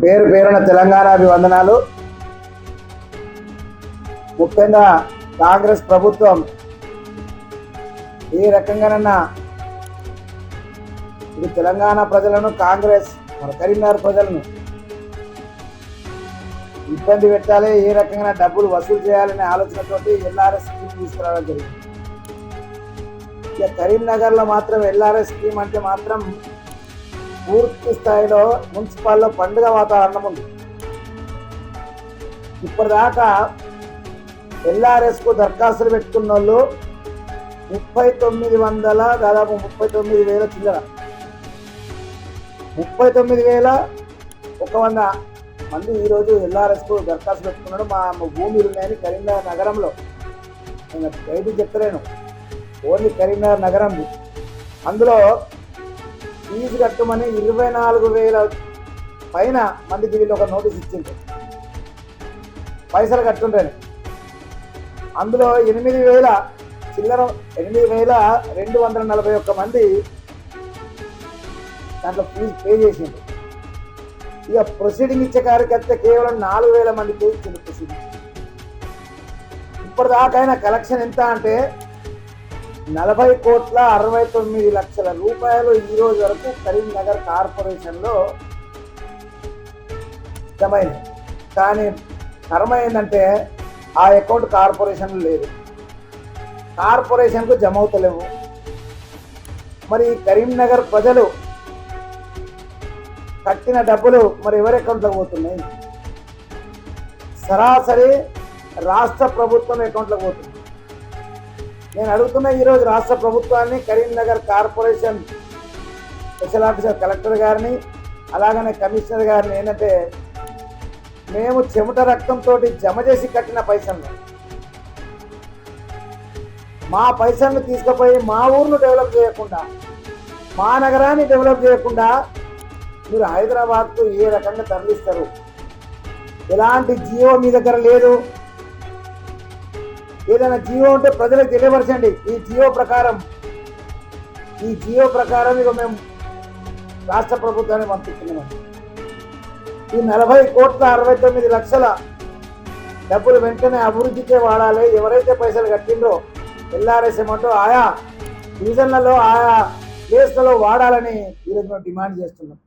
పేరు పేరున తెలంగాణ అభివందనాలు ముఖ్యంగా కాంగ్రెస్ ప్రభుత్వం ఏ రకంగానన్నా ఇది తెలంగాణ ప్రజలను కాంగ్రెస్ మన కరీంనగర్ ప్రజలను ఇబ్బంది పెట్టాలి ఏ రకంగా డబ్బులు వసూలు చేయాలనే ఆలోచనతోటి ఎల్ఆర్ఎస్ స్కీమ్ తీసుకురావడం జరిగింది. ఇక కరీంనగర్లో మాత్రం ఎల్ఆర్ఎస్ స్కీమ్ అంటే మాత్రం పూర్తి స్థాయిలో మున్సిపాల్లో పండుగ వాతావరణం ఉంది. ఇప్పటిదాకా ఎల్ఆర్ఎస్కు దరఖాస్తులు పెట్టుకున్న వాళ్ళు ముప్పై తొమ్మిది వందల దాదాపు ముప్పై తొమ్మిది వేల చిల్లర. ముప్పై తొమ్మిది వేల ఒక వంద మంది ఈరోజు ఎల్ఆర్ఎస్కు దరఖాస్తు పెట్టుకున్నాడు. మా మా భూములు ఉన్నాయని కరీంనగర్ నగరంలో. నేను బయటికి చెప్తలేను. ఓన్లీ కరీంనగర్ నగరం అందులో ఫీజు కట్టమని ఇరవై నాలుగు వేల పైన మందికి వీళ్ళు ఒక నోటీస్ ఇచ్చింది పైసలు కట్టుండ్రని అందులో ఎనిమిది వేల చిల్లర ఎనిమిది వేల రెండు వందల నలభై ఒక్క మంది దాంట్లో ఫీజు పే చేసింది ఇక ప్రొసీడింగ్ ఇచ్చే కార్యకర్త కేవలం నాలుగు వేల మంది పే ఇచ్చింది ప్రొసీడింగ్. ఇప్పటిదాకైనా కలెక్షన్ ఎంత అంటే నలభై కోట్ల అరవై తొమ్మిది లక్షల రూపాయలు ఈ రోజు వరకు కరీంనగర్ కార్పొరేషన్లో జమైంది కానీ కర్మ ఏంటంటే ఆ అకౌంట్ కార్పొరేషన్ లేదు. కార్పొరేషన్కు జమ అవుతలేవు మరి కరీంనగర్ ప్రజలు కట్టిన డబ్బులు మరి ఎవరి అకౌంట్లో పోతున్నాయి? సరాసరి రాష్ట్ర ప్రభుత్వం అకౌంట్లో పోతుంది. నేను అడుగుతున్న ఈరోజు రాష్ట్ర ప్రభుత్వాన్ని Karimnagar corporation special officer collector గారిని అలాగనే కమిషనర్ గారిని ఏంటంటే మేము చెమట రక్తంతో జమ చేసి కట్టిన పైసలు. మా పైసలను తీసుకుపోయి మా ఊరును డెవలప్ చేయకుండా మా నగరాన్ని డెవలప్ చేయకుండా మీరు హైదరాబాద్కు ఏ రకంగా తరలిస్తారు? ఎలాంటి జియో మీ దగ్గర లేదు. ఏదైనా జియో ఉంటే ప్రజలకు తెలియపరచండి. ఈ జియో ప్రకారం ఈ జియో ప్రకారం ఇక మేము రాష్ట్ర ప్రభుత్వాన్ని పంపిస్తున్నాం. ఈ నలభై కోట్ల అరవై తొమ్మిది లక్షల డబ్బులు వెంటనే అభివృద్ధికే వాడాలి. ఎవరైతే పైసలు కట్టిందో ఎల్ఆర్ఎస్ ఏమంటో ఆయా డివిజన్లలో ఆయా ప్లేస్లలో వాడాలని ఈరోజు మేము డిమాండ్ చేస్తున్నాం.